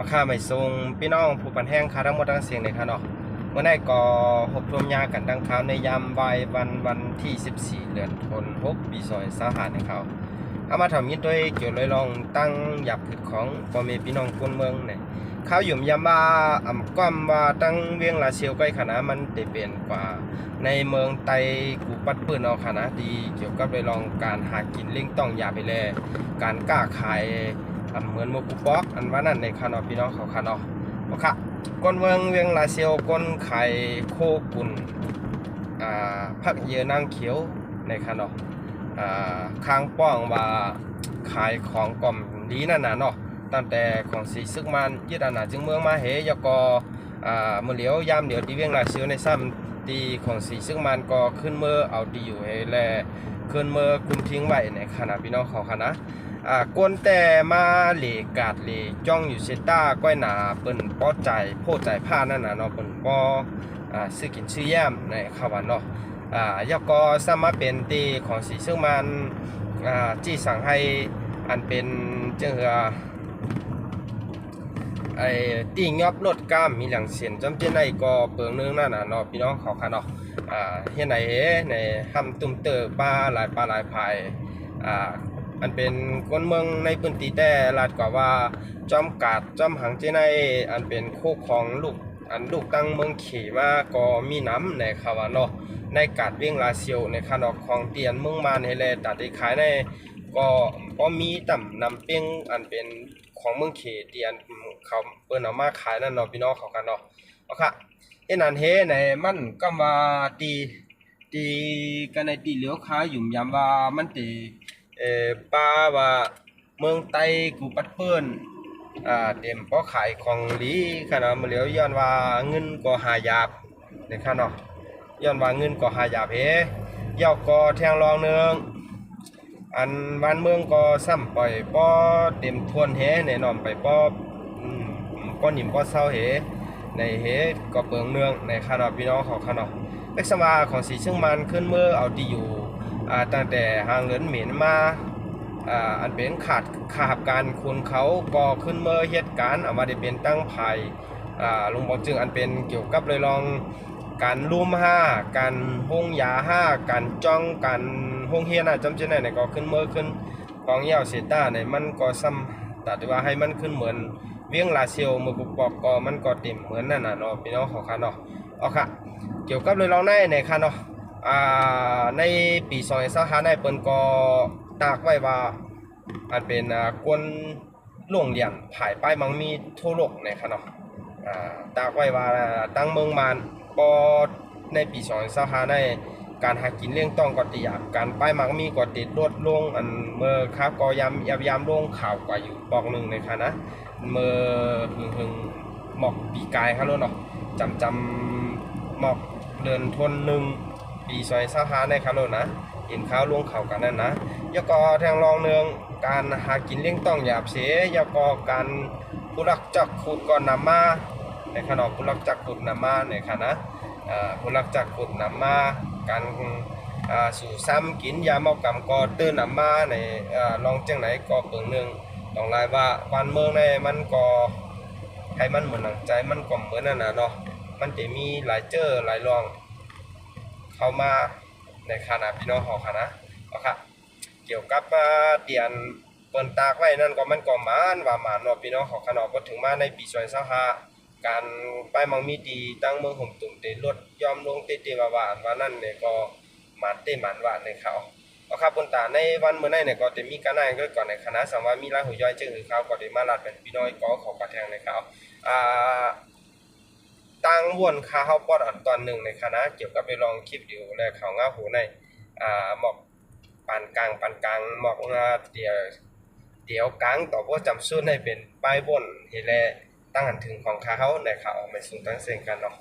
มาค่าไม่ทรงพี่น้องผู้ปันแห้งคาทั้งหมดทั้งเสียงเลยค่ะเนาะเมื่อได้ก็หบรวมยากันดังข่าวในยามวายวันวันที่ 14 เดือนธันวาคมปีซอยสาหาในเขาเอามาทำยินด้วยเกี่ยวเลยลองตั้งหยับคือของพ่อแม่พี่น้องคนเมืองเนี่ยข้าวหยุ่มยามว่าอ่ำก้อมว่าตั้งเวียงลาเซียวใกล้ขนาดมันได้เปลี่ยนกว่า ในเมืองไตกูปัดปืนเอาขนาดดี เกี่ยวกับเลยลองการหากินเลี้ยงต้องอยาไปแลการกล้าขาย อะเหมือนหมกุปอกอันว่านั่นในคานอพี่น้องเขาคานอโอเคก้นเมืองเวียงลาเซียวก้นไข่โคกุนอ่าพักเยอนางเขียวในคานออ่าค้างป้องว่าขายของกล่อมดีนั่นน่ะเนาะตั้งแต่ของสีซึกมันยึดอาณาจึงเมืองมาเหยกออ่ามือเหลียวยามเดียวที่เวียงลาเซียวในซ้ำตีของสีซึกมันก็ขึ้นเมื่อเอาดีอยู่ให้แลขึ้นเมื่อกุมทิ้งไว้ในขณะพี่น้องเขาคณะ อ่ากวนแต่มาเหลกาดเหลจ้องอยู่เซต้าก้อยหนาเปิ้นป้อใจโพดใจผ้านั่นน่ะเนาะเปิ้นป้ออ่าซื้อกินซื้อย่มในข้าววันเนาะอ่ายกก็สามารถเป็นตีของสีซึ่งมันอ่าจี้สั่งให้อันเป็นเจ้าเหือไอ้ตีงอบรถกล้ามมีหลังเสียนจำเจนในก็เปิงนึงนั่นน่ะเนาะพี่น้องเขาค่ะเนาะอ่าเฮ็ดไหนเฮ้ในทำตุ้มเตอปลาหลายปลาหลายภายอ่า อันเป็นคนเมืองในพื้นที่แต่ลาดกว่าว่าจอมกาดจอมหังเจในอันเป็นโคของลูกอันลูกตั้งเมืองขี่มาก็มีน้ำในคาวานาะในกาดเวียงลาเซียวในคานอกของเตียนเมืองมานให้แลตัดได้ขายในก็ก็มีต่ำนำเปียงอันเป็นของเมืองเขเตียนเขาเปิ้นเอามาขายนั่นเนาะพี่น้องเขากันเนาะเอาค่ะเอ็นันเฮในมันก็ว่าตีตีกันในตีเหลียวขาหยุ่มยามว่ามันตี เอ่อป้าว่าเมืองไต้กูปัดเปิ้นอ่าเต็มเพราะขายของลีขนาดมาเหลียวย้อนว่าเงินก็หายาบในข้างนอกย้อนว่าเงินก็หายาบเฮยอกก็แทงรองหนึงอันบ้านเมืองก็ซ้ำปล่อยป้อเต็มทวนเฮแน่นอนไปป้อป้อหนิมป้อเศร้าเฮในเฮก็เปิงเนืองในข้างนอกพี่น้องของข้างนอกเล็กสมาของสีเชียงมันขึ้นเมื่อเอาที่อยู่ ตั้งแต่หางเหลือนเหม็นมาอ,อันเป็นขาดขาบการคุณเขาก่อขึ้นเมื่อเหตุการณ์อามาได้เป็นตั้งภัยอ่าลุงบอกจึงอันเป็นเกี่ยวกับเลยลองการลุ่มห้าการห้องยาห้าการจ้องการห้องเฮียนะจำเจนไหนก็ขึ้นเมื่อขึ้นกองเหี่ยวเซต้าในมันก็ซ้ำแต่ว่าให้มันขึ้นเหมือนเวียงลาเซียวมือปุกปอกก็มันก็เต็มเหมือนนั่นน่ะเนาะพี่น้องของข้าเนาะเอาค่ะ เกี่ยวกับเลยลองในในค่ะเนาะ อ่าในปี2 0 2 5ในเปิ้นก็ตากไว้ว่าอันเป็นกวนโรงเรียนผายป้ายมังมีทั่วโลกในคะเนาะตากไว้ว่าตั้งเมืองมานปอในปี2 0 2 5ในการหากินเลี้ยงต้องก็ติยากการป้ายมังมีก็ติดลดลงอันเมื่อครับก็ยามยามยามลงข่าวกว่าอยู่บอกหนึ่งในคะนะเมื่อหึงหึงหมอกปีกายครับเนาะจำจำหมอกเดินทนหนึ่ง ปีซอยสาขาในคาโลนะเห็นข้าวลวงเขากันนั่นนะยกอแทงรองเนืองการหากินเลี้ยงต้องหยาบเสียยกอการผู้รักจักขุดก่อนนำมาในขณะผู้รักจักขุดนำมาในคณะอ่าผู้รักจักขุดนำมาการสู่ซ้ำกินยาเมากำก็ตื้นนำมาในลองเจังไหนก็เปิงหนึ่งต้องลายว่าบ้านเมืองในมันก็ให้มันเหมือนหนังใจมันก็เหมือนนั่นนะเนาะมันจะมีหลายเจอหลายรอง เข้ามาในคณะพี่น้องหอคณะเอาค่ะ เกี่ยวกับเตียนเปิ้นตากไว้นั่นก็มันก็มานว่ามานเนาะพี่น้องหอคณะก็ถึงมาในปี2025การป้ายมังมีดีตั้งเมืองห่มตุ่มเตลดยอมลงเตเตว่าหวานว่านั่นเนี่ยก็มันเตมันหวานในเขาเอาครับบนตาในวันเมื่อไหร่เนี่ยก็จะมีการนายก็ก่อนในคณะสังว่ามีรายหูย่อยจึงคือเขาก็ได้มาลัดเป็นพี่น้อยก็ขอกระแทงในเขาอ่า ตั้งวนคาเฮาปอดอันตอนหนึ่งในคณะเกี่ยวกับไปลองคลิปอยู่แลเขาง่าหูในอ่าหมอกปานกลางปานกลางหมอกงาเดียวเดียวกลางต่อพวกจำสู้ในเป็นป้ายบนเฮแลตั้งอันถึงของคาเฮาในเขาไม่สูงตั้งเสียงกันเนาะ